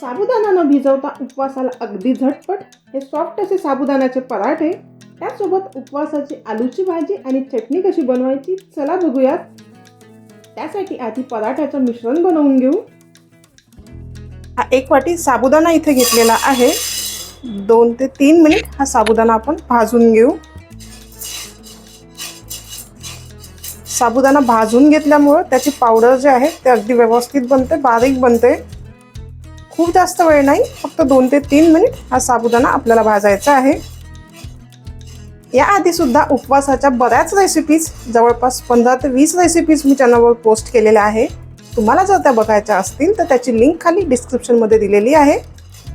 साबुदाणा न भिजवता उपवासाला अगदी झटपट हे सॉफ्ट असे साबुदाण्याचे पराठे. त्यासोबत उपवासाची आलूची भाजी आणि चटणी कशी बनवायची चला बघूयात. त्यासाठी आधी पराठ्याचं मिश्रण बनवून घेऊ. हा एक वाटी साबुदाणा इथे घेतलेला आहे. दोन ते तीन मिनिट हा साबुदाणा आपण भाजून घेऊ. साबुदाणा भाजून घेतल्यामुळं त्याची पावडर जे आहे ते अगदी व्यवस्थित बनते बारीक बनते. खूप जास्त वेळ नाही फक्त दोन ते तीन मिनिट हा साबुदाणा आपल्याला भाजायचा आहे. याआधी सुद्धा उपवासाच्या बऱ्याच रेसिपीज जवळपास पंधरा ते वीस रेसिपीज मी चॅनलवर पोस्ट केलेल्या आहे. तुम्हाला जर त्या बघायच्या असतील तर त्याची लिंक खाली डिस्क्रिप्शनमध्ये दिलेली आहे.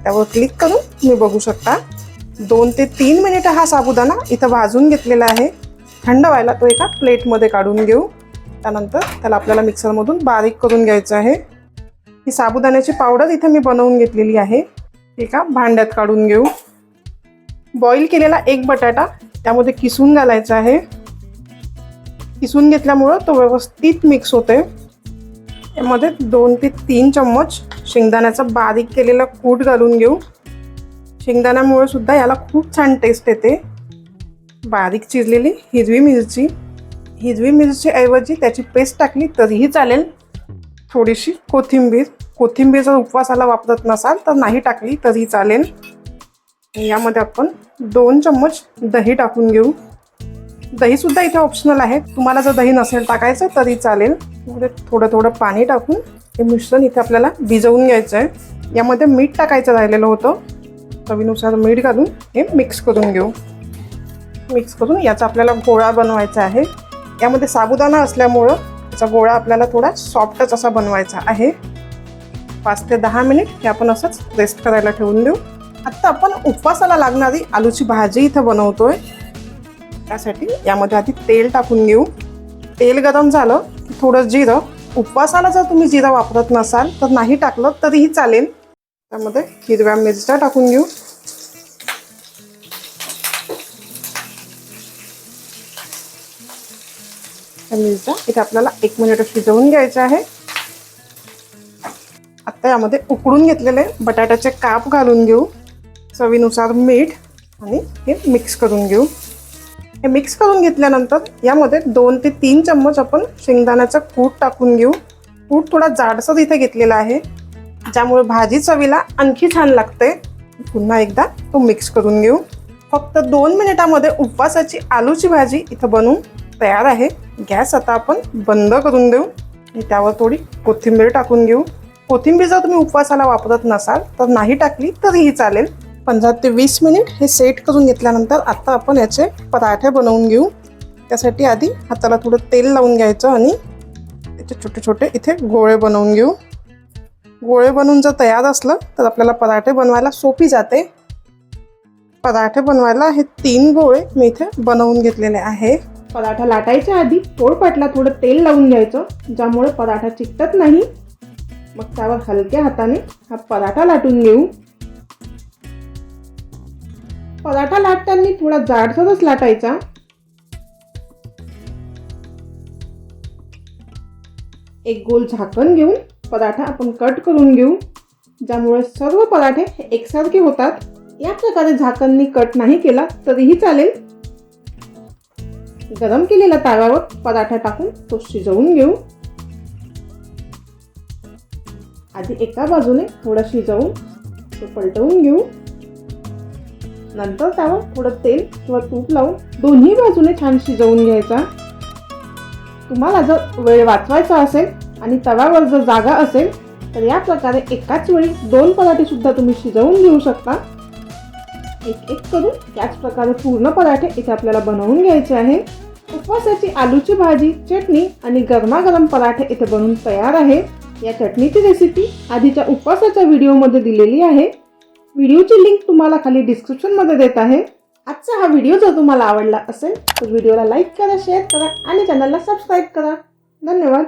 त्यावर क्लिक करून तुम्ही बघू शकता. दोन ते तीन मिनिटं हा साबुदाणा इथं भाजून घेतलेला आहे. थंड व्हायला तो एका प्लेटमध्ये काढून घेऊ. त्यानंतर त्याला आपल्याला मिक्सरमधून बारीक करून घ्यायचं आहे. ही साबुदाण्याची पावडर इथे मी बनवून घेतलेली आहे. एका भांड्यात काढून घेऊ. बॉईल केलेला एक बटाटा त्यामध्ये किसून घालायचा आहे. किसून घेतल्यामुळं तो व्यवस्थित मिक्स होते यामध्ये दोन ते तीन चम्मच शेंगदाण्याचा बारीक केलेला कूट घालून घेऊ. शेंगदाण्यामुळे सुद्धा याला खूप छान टेस्ट येते. बारीक चिरलेली हिरवी मिरची. हिरवी मिरची ऐवजी त्याची पेस्ट टाकली तरीही चालेल. थोडीशी कोथिंबीर. कोथिंबीर जर उपवासाला वापरत नसाल तर नाही टाकली तरी चालेल. यामध्ये आपण दोन चम्मच दही टाकून घेऊ. दहीसुद्धा इथे ऑप्शनल आहे. तुम्हाला जर दही नसेल टाकायचं तरी चालेल. यामध्ये थोडं थोडं पाणी टाकून हे मिश्रण इथे आपल्याला भिजवून घ्यायचं आहे यामध्ये मीठ टाकायचं राहिलेलं होतं. चवीनुसार मीठ घालून हे मिक्स करून घेऊ. मिक्स करून याचा आपल्याला गोळा बनवायचा आहे. यामध्ये साबुदाणा असल्यामुळं त्याचा गोळा आपल्याला थोडा सॉफ्टच असा बनवायचा आहे. पाच ते दहा मिनिट हे आपण असंच रेस्ट करायला ठेवून देऊ. आत्ता आपण उपवासाला लागणारी आलूची भाजी इथं बनवतोय. त्यासाठी यामध्ये आधी तेल टाकून घेऊ. तेल गरम झालं की थोडं जिरं. उपवासाला जर तुम्ही जिरं वापरत नसाल तर नाही टाकलं तरीही चालेल. त्यामध्ये हिरव्या मिरच्या टाकून घेऊ. त्या मिरच्या इथे आपल्याला एक मिनिट शिजवून घ्यायचं आहे आता यामध्ये उकडून घेतलेले बटाट्याचे काप घालून घेऊ चवीनुसार मीठ आणि हे मिक्स करून घेऊ. हे मिक्स करून घेतल्यानंतर यामध्ये दोन ते तीन चम्मच आपण शेंगदाण्याचा कूट टाकून घेऊ. कूट थोडा जाडसर इथे घेतलेला आहे ज्यामुळे भाजी चवीला आणखी छान लागते. पुन्हा एकदा तो मिक्स करून घेऊ. फक्त दोन मिनिटामध्ये उपवासाची आलूची भाजी इथं बनवून तयार आहे. गॅस आता आपण बंद करून देऊ आणि त्यावर थोडी कोथिंबीर टाकून घेऊ. कोथिंबीर जर तुम्ही उपवासाला वापरत नसाल तर नाही टाकली तरीही चालेल. पंधरा ते वीस मिनिट हे सेट करून घेतल्यानंतर आता आपण याचे पराठे बनवून घेऊ. त्यासाठी आधी हाताला थोडं तेल लावून घ्यायचं आणि त्याचे छोटे छोटे इथे गोळे बनवून घेऊ. गोळे बनवून जर तयार असलं तर आपल्याला पराठे बनवायला सोपी जाते. पराठे बनवायला हे तीन गोळे मी इथे बनवून घेतलेले आहे. पराठा लाटायच्या आधी पोळपाटला थोडं तेल लावून घ्यायचं ज्यामुळे पराठा चिकटत नाही. मग त्यावर हलक्या हाताने हा पराठा लाटून घेऊ पराठा लाटताना थोडा जाडसरच लाटायचा. एक गोल झाकण घेऊन पराठा आपण कट करून घेऊ. ज्यामुळे सर्व पराठे हे एकसारखे होतात. या प्रकारे झाकणनी कट नाही केला तरीही चालेल. गरम केलेल्या ताव्यावर पराठा टाकून तो शिजवून घेऊ. आधी एका बाजूने थोडं शिजवून तो पलटवून घेऊ. नंतर त्यावर थोडं तेल किंवा तूप लावून दोन्ही बाजूने छान शिजवून घ्यायचा. तुम्हाला जर वेळ वाचवायचा असेल आणि तव्यावर जर जागा असेल तर या प्रकारे एकाच वेळी दोन पराठे सुद्धा तुम्ही शिजवून घेऊ शकता. एक एक करून त्याच प्रकारे पूर्ण पराठे इथे आपल्याला बनवून घ्यायचे आहे उपवासाची आलूची भाजी चटणी आणि गरमागरम पराठे इथे बनवून तयार आहे या चटणीची रेसिपी आधीच्या उपवासाच्या व्हिडिओमध्ये दिलेली आहे. व्हिडिओची लिंक तुम्हाला खाली डिस्क्रिप्शनमध्ये देत आहे. आजचा हा व्हिडिओ जर तुम्हाला आवडला असेल तर व्हिडिओला लाईक करा शेअर करा आणि चॅनलला सबस्क्राईब करा. धन्यवाद.